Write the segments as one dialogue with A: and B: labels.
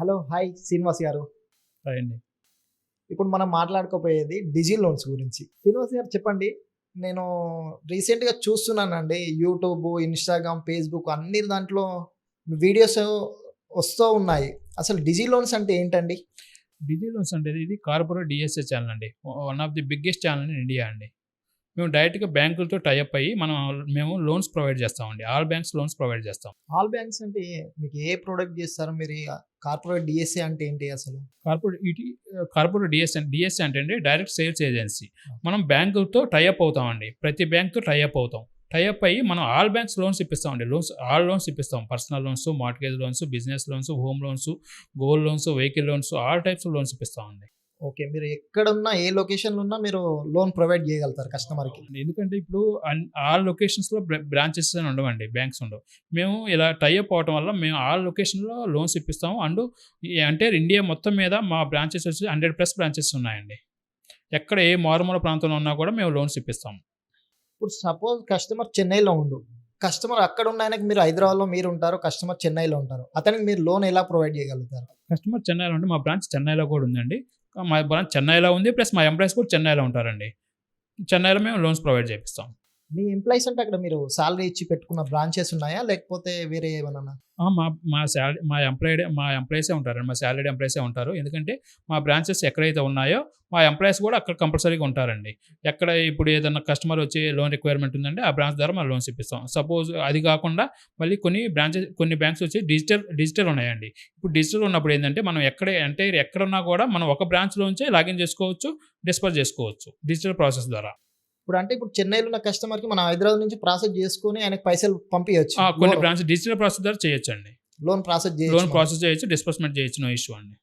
A: Hello hi Srinivas గారు.
B: అండి.
A: ఇప్పుడు మనం మాట్లాడుకోపోయేది డిజి లోన్స్ గురించి. శ్రీనివాస్ గారు చెప్పండి. నేను రీసెంట్గా చూస్తున్నానండి యూట్యూబ్ ఇన్స్టాగ్రామ్ ఫేస్బుక్ అన్ని దాంట్లో వీడియోస్ వస్తూ ఉన్నాయి. అసలు డిజి లోన్స్ అంటే ఏంటండి?
B: డిజీ లోన్స్ అంటే ఇది కార్పొరేట్ డిఎస్ఏ ఛానల్ అండి. One of the biggest channel in India అండి. మేము డైరెక్ట్గా బ్యాంకులతో టైఅప్ అయ్యి మనం మేము లోన్స్ ప్రొవైడ్ చేస్తామండి. ఆల్ బ్యాంక్స్ లోన్స్ ప్రొవైడ్ చేస్తాం.
A: ఆల్ బ్యాంక్స్ అంటే మీకు ఏ ప్రోడక్ట్ చేస్తారు మీరు కార్పొరేట్ డిఎస్ఏ అంటే ఏంటి అసలు?
B: కార్పొరేట్ ఇటీ కార్పొరేట్ డిఎస్ఏ డిఎస్ఏ అంటే అండి డైరెక్ట్ సేల్స్ ఏజెన్సీ. మనం బ్యాంకులతో టైఅప్ అవుతామండి. ప్రతి బ్యాంక్తో టైఅప్ అవుతాం. టైఅప్ అయ్యి మనం ఆల్ బ్యాంక్స్ లోన్స్ ఇప్పిస్తామండి. Loans all loans ఇప్పిస్తాం. Personal loans mortgage loans business loans home loans gold loans vehicle loans all types loans ఇప్పిస్తామండి.
A: Okay. మీరు ఎక్కడున్నా ఏ లొకేషన్లో ఉన్నా మీరు లోన్ ప్రొవైడ్ చేయగలుగుతారు కస్టమర్కి.
B: ఎందుకంటే ఇప్పుడు ఆల్ లొకేషన్స్లో బ్రాంచెస్ అని ఉండవండి బ్యాంక్స్ ఉండవు. మేము ఇలా టైఅప్ అవడం వల్ల మేము ఆల్ లొకేషన్లో లోన్స్ ఇప్పిస్తాము. అండ్ అంటే ఇండియా మొత్తం మీద మా బ్రాంచెస్ వచ్చి హండ్రెడ్ ప్లస్ బ్రాంచెస్ ఉన్నాయండి. ఎక్కడ ఏ మారుమూల ప్రాంతంలో ఉన్నా కూడా మేము లోన్స్ ఇప్పిస్తాము
A: ఇప్పుడు సపోజ్ కస్టమర్ చెన్నైలో ఉండు. కస్టమర్ అక్కడ ఉన్న ఆయనకి మీరు హైదరాబాద్లో మీరు ఉంటారు కస్టమర్ చెన్నైలో ఉంటారు. అతనికి మీరు లోన్ ఎలా ప్రొవైడ్ చేయగలుగుతారు?
B: కస్టమర్ చెన్నైలో ఉంటే మా బ్రాంచ్ చెన్నైలో కూడా ఉందండి. మా బ్రాంచ్ చెన్నైలో ఉంది. ప్లస్ మా ఎంప్లాయీస్ కూడా చెన్నైలో ఉంటారండి. చెన్నైలో మేము లోన్స్ ప్రొవైడ్ చేపిస్తాం.
A: మీ ఎంప్లాయీస్ అంటే అక్కడ మీరు సాలరీ ఇచ్చి పెట్టుకున్న బ్రాంచెస్ ఉన్నాయా? లేకపోతే వేరే ఏమన్నా?
B: మా మా శాలరీ మా ఎంప్లాయిడ్ మా ఎంప్లాయీసే ఉంటారండి. మా శాలరీడ్ ఎంప్లాయీసే ఉంటారు. ఎందుకంటే మా బ్రాంచెస్ ఎక్కడైతే ఉన్నాయో మా ఎంప్లాయీస్ కూడా అక్కడ కంపల్సరీగా ఉంటారండి. ఎక్కడ ఇప్పుడు ఏదైనా కస్టమర్ వచ్చి లోన్ రిక్వైర్మెంట్ ఉందంటే ఆ బ్రాంచ్ ద్వారా మనం లోన్స్ ఇప్పిస్తాం. సపోజ్ అది కాకుండా మళ్ళీ కొన్ని బ్రాంచెస్ కొన్ని బ్యాంక్స్ వచ్చి డిజిటల్ డిజిటల్ ఉన్నాయండి. ఇప్పుడు డిజిటల్ ఉన్నప్పుడు ఏంటంటే మనం ఎక్కడ అంటే ఎక్కడున్నా కూడా మనం ఒక బ్రాంచ్లోంచే లాగిన్ చేసుకోవచ్చు డిస్పర్ చేసుకోవచ్చు డిజిటల్ ప్రాసెస్ ద్వారా.
A: ఇప్పుడు అంటే ఇప్పుడు చెన్నైలో ఉన్న కస్టమర్కి మనం హైదరాబాద్ నుంచి ప్రాసెస్ చేసుకొని ఆయనకి పైసలు పంపించవచ్చు
B: కొన్ని బ్రాంచ్ డిజిటల్ ప్రాసెస్ ద్వారా చేయొచ్చండి.
A: లోన్ ప్రాసెస్
B: లోన్
A: చేయొచ్చు
B: ప్రాసెస్ చేయొచ్చు డిస్పర్స్మెంట్ చేయొచ్చు నో ఇష్యూ అండి.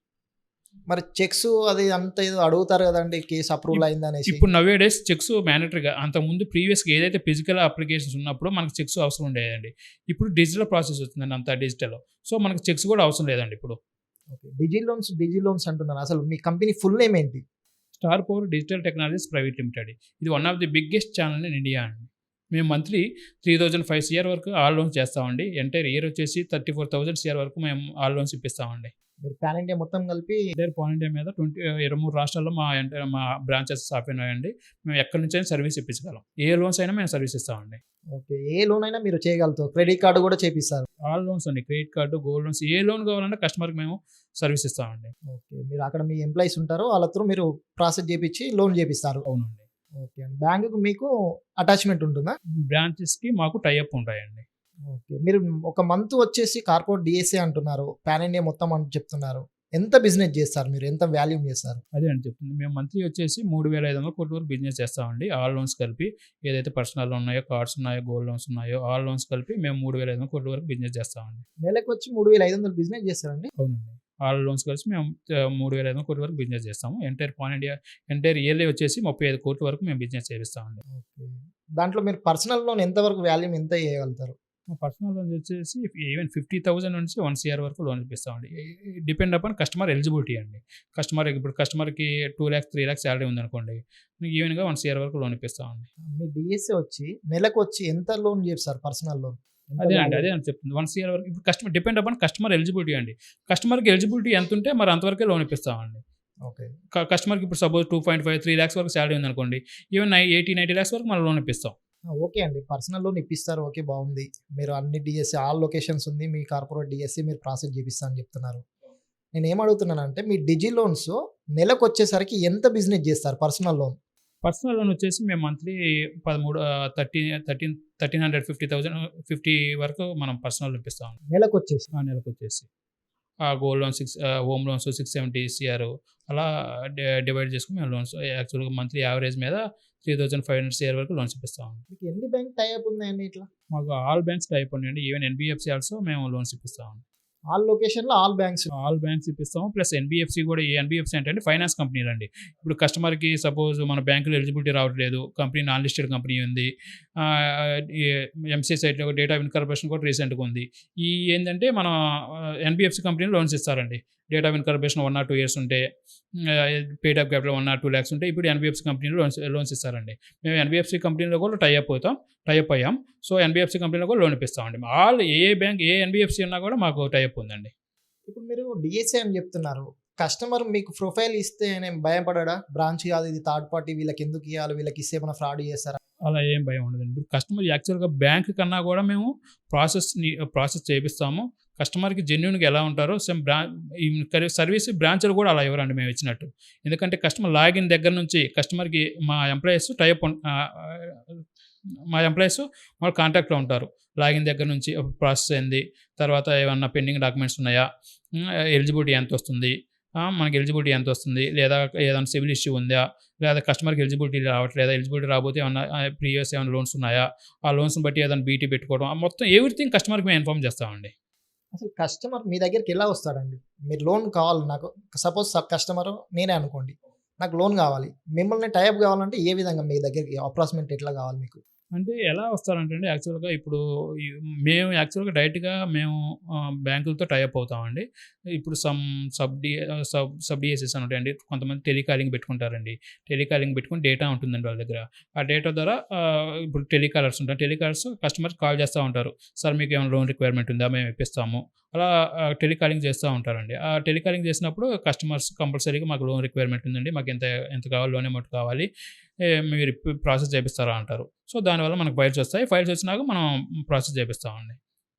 A: మరి చెక్స్ అది అంత ఏదో అడుగుతారు కదండి కేసు అప్రూవల్ అయింది అనేసి.
B: ఇప్పుడు నవే డేస్ చెక్స్ మ్యాండటరీగా అంతకుముందు ప్రీవియస్గా ఏదైతే ఫిజికల్ అప్లికేషన్స్ ఉన్నప్పుడు మనకు చెక్స్ అవసరం ఉండేదండి. ఇప్పుడు డిజిటల్ ప్రాసెస్ వచ్చిందండి అంతా డిజిటల్. సో మనకి చెక్స్ కూడా అవసరం లేదండి ఇప్పుడు.
A: Okay. Digi loans digi loans అంటున్నారు. అసలు మీ కంపెనీ ఫుల్ నేమ్ ఏంటి?
B: Star power digital technologies private limited. ఇది one of the biggest channel in India అండి. మేము monthly three thousand five CR వరకు ఆల్ లోన్స్ చేస్తామండి. ఎంటైర్ ఇయర్ వచ్చేసి థర్టీ ఫోర్ థౌసండ్ సిఆర్ వరకు మేము ఆల్ లోన్స్ ఇప్పిస్తామండి.
A: మీరు పాన్ ఇండియా మొత్తం కలిపి
B: ఎంటైర్ పాన్ ఇండియా మీద ట్వంటీ ఇరవై మూడు రాష్ట్రాల్లో మా ఎంటైర్ మా బ్రాంచెస్ ఓపెన్ అయ్యండి మేము ఎక్కడి నుంచి అయినా సర్వీస్ ఇప్పించగలం. ఏ లోన్స్ అయినా మేము సర్వీస్ ఇస్తామండి.
A: ఓకే ఏ లోన్ అయినా మీరు చేయగలుగుతారు. క్రెడిట్ కార్డు కూడా చేపిస్తారు.
B: ఆల్ లోన్స్ అండి. క్రెడిట్ కార్డు గోల్డ్ లోన్స్ ఏ లోన్ కావాలన్నా కస్టమర్కి మేము సర్వీస్ ఇస్తామండి.
A: ఓకే మీరు అక్కడ మీ ఎంప్లాయీస్ ఉంటారు. వాళ్ళతో మీరు ప్రాసెస్ చేపించి లోన్ చేపిస్తారు.
B: అవునండి.
A: ఓకే అండి. బ్యాంకుకు మీకు అటాచ్మెంట్ ఉంటుందా?
B: బ్రాంచెస్కి మాకు టైఅప్ ఉంటాయండి.
A: ఓకే. మీరు ఒక మంత్ వచ్చేసి కార్పొరేట్ డిఎస్ఏ అంటున్నారు. పాన్ ఇండియా మొత్తం అని చెప్తున్నారు. ఎంత బిజినెస్ చేస్తారు మీరు? ఎంత వాల్యూమ్ చేస్తారు?
B: అదే అని చెప్తుంది. మేము మంత్లీ వచ్చేసి మూడు వేల ఐదు వందల కోట్ల వరకు బిజినెస్ చేస్తామండి. ఆల్ లోన్స్ కలిపి ఏదైతే పర్సనల్ ఉన్నాయో కార్డ్స్ ఉన్నాయో గోల్డ్ లోన్స్ ఉన్నాయో ఆల్ లోన్స్ కలిపి మేము మూడు వేల ఐదు వందల కోట్ల వరకు బిజినెస్ చేస్తామండి.
A: నెలకు వచ్చి మూడు వేల ఐదు వందలు బిజినెస్ చేస్తారండి?
B: అవునండి. ఆల్ లోన్స్ కలిసి మేము మూడు వేల ఐదు కోట్ల వరకు బిజినెస్ చేస్తాము. Entire pan India entire yearly వచ్చేసి ముప్పై ఐదు కోట్ల వరకు మేము బిజినెస్ చేపిస్తామండి.
A: ఓకే. దాంట్లో మీరు పర్సనల్ లోన్ ఎంతవరకు వాల్యూమ్ ఎంత చేయగలుగుతారు
B: పర్సనల్ లోన్ వచ్చేసి ఈవెన్ ఫిఫ్టీ థౌసండ్ నుంచి వన్ సిఆర్ వరకు లోన్ ఇప్పిస్తామండి. డిపెండ్ అపాన్ కస్టమర్ ఎలిజిబిలిటీ అండి. కస్టమర్ ఇప్పుడు కస్టమర్కి two lakhs three lakhs salary ఉందనుకోండి ఈవెన్గా వన్ సిఆర్ వరకు లోన్ ఇప్పిస్తామండి.
A: మీ డిఎస్ఏ వచ్చి నెలకు వచ్చి ఎంత లోన్ చేస్తారు పర్సనల్ లోన్
B: అదే అండి? అదే అని చెప్తుంది. వన్ సిఆర్ వరకు ఇప్పుడు customer depend upon customer eligibility అండి. కస్టమర్కి ఎలిజిబిలిటీ ఎంత ఉంటే మరి అంతవరకే లోన్ ఇప్పిస్తామండి.
A: ఓకే.
B: కస్టమర్కి ఇప్పుడు suppose two point five three lakhs వరకు శాలరీ ఉందనుకోండి ఈవెన్ ఎయిటీ నైంటీ ల్యాక్స్ వరకు మనం లోన్ ఇప్పిస్తాం.
A: ఓకే అండి. పర్సనల్ లోన్ ఇప్పిస్తారు. ఓకే బాగుంది. మీరు అన్ని డిఎస్సి ఆల్ లొకేషన్స్ ఉంది. మీ కార్పొరేట్ డిఎస్సి మీరు ప్రాసెస్ చేపిస్తా అని చెప్తున్నారు. నేను ఏం అడుగుతున్నానంటే మీ డిజి లోన్స్ నెలకు వచ్చేసరికి ఎంత బిజినెస్ చేస్తారు? పర్సనల్ లోన్
B: పర్సనల్ లోన్ వచ్చేసి మేము మంత్లీ పదమూడు thirty thirteen thirteen hundred fifty thousand fifty వరకు మనం పర్సనల్ లోన్ ఇప్పిస్తాం.
A: నెలకు వచ్చేసి
B: ఆ నెలకు వచ్చేసి ఆ gold loan six home loans six seventy CR అలా డివైడ్ చేసుకుని మేము లోన్స్ యాక్చువల్గా మంత్లీ యావరేజ్ మీద three thousand five hundred CR వరకు లోన్స్ ఇప్పిస్తాం.
A: మీకు ఎన్ని బ్యాంక్ టైప్ ఉన్నాయండి ఇట్లా?
B: మాకు ఆల్ బ్యాంక్స్ టైప్ ఉన్నాయండి. ఈవెన్ ఎన్బిఎఫ్సి ఆల్సో మేము లోన్స్ ఇప్పిస్తాం.
A: ఆల్ లొకేషన్లో ఆల్ బ్యాంక్స్
B: ఆల్ బ్యాంక్స్ ఇప్పిస్తాము. ప్లస్ ఎన్బిఎఫ్సి కూడా ఈ ఎన్బిఎఫ్సి అంటే ఫైనాన్స్ కంపెనీలు అండి ఇప్పుడు కస్టమర్కి సపోజ్ మన బ్యాంకులో ఎలిజిబిలిటీ రావట్లేదు. కంపెనీ నాన్ లిస్టెడ్ కంపెనీ ఉంది. ఎంసీఎస్ సైట్లో డేటా ఇన్కార్పొరేషన్ కూడా రీసెంట్గా ఉంది. ఈ ఏంటంటే మన ఎన్బిఎఫ్సి కంపెనీలు లోన్స్ ఇస్తారండి. Data incorporation one or two years ఉంటే paid up capital one or two lakhs ఉంటే ఇప్పుడు ఎన్బిఎఫ్సి కంపెనీలో లోన్స్ లోన్స్ ఇస్తారండి. మేము ఎన్బిఎఫ్సి కంపెనీలో కూడా టైఅప్ అవుతాం టైఅప్ అయ్యాం. సో ఎన్బిఎఫ్సి కంపెనీలో కూడా లోన్ ఇప్పిస్తామండి. ఆల్ ఏ బ్యాంక్ ఏ ఎన్బిఎఫ్సి ఉన్నా కూడా మాకు టైఅప్ ఉందండి.
A: ఇప్పుడు మీరు డిఎస్ఏ అని చెప్తున్నారు. కస్టమర్ మీకు ప్రొఫైల్ ఇస్తే నేను భయపడడా? బ్రాంచ్ కాదు ఇది థర్డ్ పార్టీ వీళ్ళకి ఎందుకు ఇవ్వాలి వీళ్ళకి ఇస్తే ఏమైనా ఫ్రాడ్ చేస్తారా?
B: అలా ఏం భయం ఉండదండి. ఇప్పుడు కస్టమర్ యాక్చువల్‌గా బ్యాంక్ కన్నా కూడా మేము ప్రాసెస్‌ని ప్రాసెస్ చేపిస్తాము. కస్టమర్‌కి జెన్యున్గా ఎలా ఉంటారో సేమ్ బ్రా ఈ సర్వీస్ బ్రాంచ్‌లు కూడా అలా ఇవ్వరండి మేము ఇచ్చినట్టు. ఎందుకంటే కస్టమర్ లాగిన్ దగ్గర నుంచి కస్టమర్‌కి మా ఎంప్లాయీస్ టైప్ మా ఎంప్లాయీస్ మా కాంటాక్ట్‌లో ఉంటారు. లాగిన్ దగ్గర నుంచి ప్రాసెస్ అయింది. తర్వాత ఏమన్నా పెండింగ్ డాక్యుమెంట్స్ ఉన్నాయా? ఎలిజిబిలిటీ ఎంత వస్తుంది మనకి ఎలిజిబిలిటీ ఎంత వస్తుంది లేదా ఏదైనా సివిల్ ఇష్యూ ఉందా? లేదా కస్టమర్‌కి ఎలిజిబిలిటీ రావట్లేదా? ఎలిజిబిలిటీ రాకపోతే ఏమన్నా ప్రీవియస్ ఏమైనా లోన్స్ ఉన్నాయా? ఆ లోన్స్‌ని బట్టి ఏదైనా బీటీ పెట్టుకోవడం మొత్తం ఎవ్రీథింగ్ కస్టమర్‌కి మేము ఇన్ఫార్మ్ చేస్తామండి.
A: అసలు కస్టమర్ మీ దగ్గరికి ఎలా వస్తాడండి? మీరు లోన్ కావాలి నాకు సపోజ్ సబ్ కస్టమర్ నేనే అనుకోండి. నాకు లోన్ కావాలి. మిమ్మల్ని టైప్ కావాలంటే ఏ విధంగా మీ దగ్గరికి అప్రాస్మెంట్ ఎట్లా కావాలి మీకు?
B: అంటే ఎలా వస్తారంటే అండి యాక్చువల్‌గా ఇప్పుడు మేము యాక్చువల్‌గా డైరెక్ట్‌గా మేము బ్యాంకులతో టైప్ అవుతామండి. ఇప్పుడు some sub D sub sub DSS అని ఉంటాయండి. కొంతమంది టెలికాలింగ్ పెట్టుకుంటారండి. టెలికాలింగ్ పెట్టుకుని డేటా ఉంటుందండి వాళ్ళ దగ్గర. ఆ డేటా ద్వారా ఇప్పుడు టెలికాలర్స్ ఉంటారు. టెలికాలర్స్ కస్టమర్స్ కాల్ చేస్తూ ఉంటారు. సార్ మీకు ఏమైనా లోన్ రిక్వైర్మెంట్ ఉందా? మేము ఇప్పిస్తాము. అలా టెలికాలింగ్ చేస్తూ ఉంటారండి. ఆ టెలికాలింగ్ చేసినప్పుడు కస్టమర్స్ కంపల్సరీగా మాకు లోన్ రిక్వైర్మెంట్ ఉందండి. మాకు ఎంత ఎంత కావాలి లోన్ అమౌంట్ కావాలి. మీరు ప్రాసెస్ చేపిస్తారా అంటారు. సో దానివల్ల మనకు ఫైల్స్ వస్తాయి. ఫైల్స్ వచ్చినాక మనం ప్రాసెస్ చేపిస్తామండి.